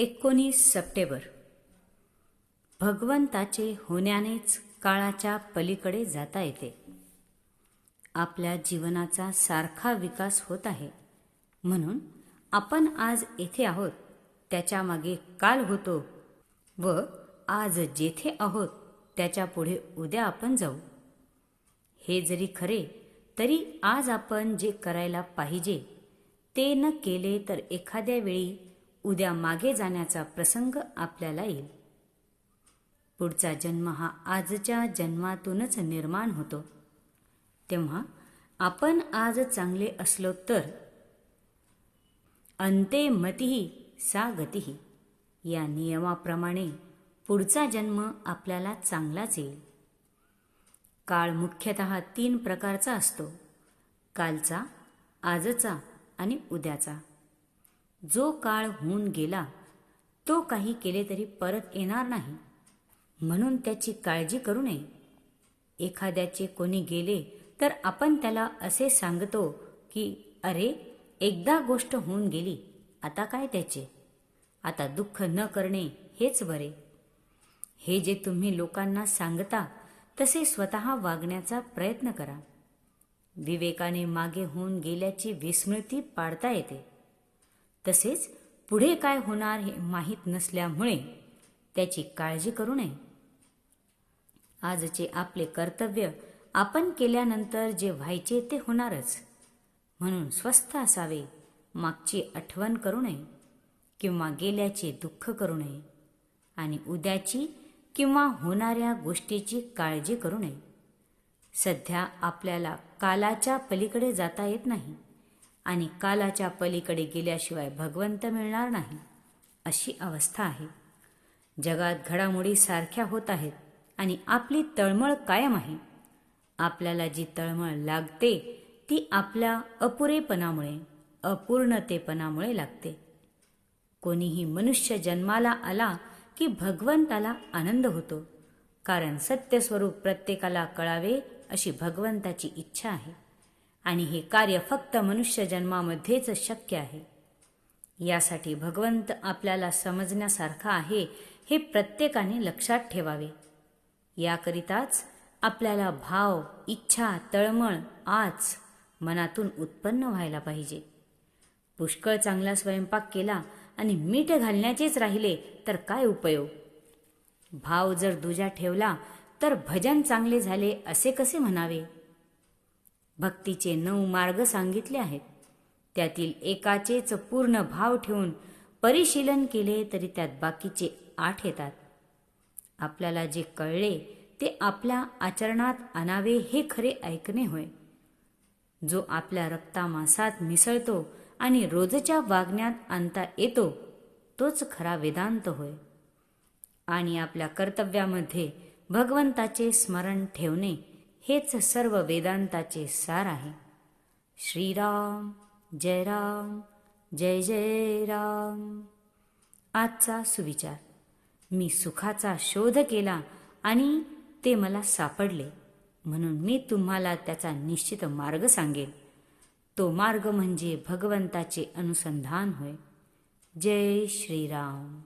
एकोणीस सप्टेंबर. भगवंताचे होण्यानेच काळाच्या पलीकडे जाता येते. आपल्या जीवनाचा सारखा विकास होत आहे. म्हणून आपण आज येथे आहोत. त्याच्यामागे काल होतो व आज जेथे आहोत त्याच्या पुढे उद्या आपण जाऊ. हे जरी खरे तरी आज आपण जे करायला पाहिजे ते न केले तर एखाद्या वेळी उद्या मागे जाण्याचा प्रसंग आपल्याला येईल. पुढचा जन्म हा आजच्या जन्मातूनच निर्माण होतो. तेव्हा आपण आज चांगले असलो तर अंते मतीही सा गतीही या नियमाप्रमाणे पुढचा जन्म आपल्याला चांगलाच येईल. काळ मुख्यतः तीन प्रकारचा असतो. कालचा आजचा आणि उद्याचा. जो काळ होऊन गेला तो काही केले तरी परत येणार नाही. म्हणून त्याची काळजी करू नये. एखाद्याचे कोणी गेले तर आपण त्याला असे सांगतो की अरे एकदा गोष्ट होऊन गेली आता काय त्याचे? आता दुःख न करणे हेच बरे. हे जे तुम्ही लोकांना सांगता तसे स्वतः वागण्याचा प्रयत्न करा. विवेकाने मागे होऊन गेल्याची विस्मृती पाडता येते. तसेच पुढे काय होणार हे माहीत नसल्यामुळे त्याची काळजी करू नये. आजचे आपले कर्तव्य आपण केल्यानंतर जे व्हायचे ते होणारच. म्हणून स्वस्थ असावे मागची आठवण करू नये किंवा गेल्याचे दुःख करू नये आणि उद्याची किंवा होणाऱ्या गोष्टीची काळजी करू नये. सध्या आपल्याला कालाच्या पलीकडे जाता येत नाही. आणि कालाच्या पलीकडे गेल्याशिवाय भगवंत मिळणार नाही अशी अवस्था आहे. जगात घडामोडी सारख्या होत आहेत आणि आपली तळमळ कायम आहे. आपल्याला जी तळमळ लागते ती आपल्या अपुरेपणामुळे अपूर्णतेपणामुळे लागते. कोणीही मनुष्य जन्माला आला की भगवंताला आनंद होतो कारण सत्यस्वरूप प्रत्येकाला कळावे अशी भगवंताची इच्छा आहे. आणि हे कार्य फक्त मनुष्य जन्मामध्येच शक्य आहे. यासाठी भगवंत आपल्याला समजण्यासारखा आहे हे प्रत्येकाने लक्षात ठेवावे. याकरिताच आपल्याला भाव इच्छा तळमळ आज मनातून उत्पन्न व्हायला पाहिजे. पुष्कळ चांगला स्वयंपाक केला आणि मीठ घालण्याचेच राहिले तर काय उपयोग? भाव जर दुजा ठेवला तर भजन चांगले झाले असे कसे म्हणावे? भक्तीचे नऊ मार्ग सांगितले आहेत. त्यातील एकाचेच पूर्ण भाव ठेवून परिशीलन केले तरी त्यात बाकीचे आठ येतात. आपल्याला जे कळले ते आपल्या आचरणात आणावे हे खरे ऐकणे होय. जो आपल्या रक्तामासात मिसळतो आणि रोजच्या वागण्यात आणता येतो तोच खरा वेदांत होय. आणि आपल्या कर्तव्यामध्ये भगवंताचे स्मरण ठेवणे हेच सर्व वेदांताचे सार आहे. श्रीराम जय राम जय जय राम. आजचा सुविचार. मी सुखाचा शोध केला आणि ते मला सापडले. म्हणून मी तुम्हाला त्याचा निश्चित मार्ग सांगेन. तो मार्ग म्हणजे भगवंताचे अनुसंधान होय. जय श्रीराम.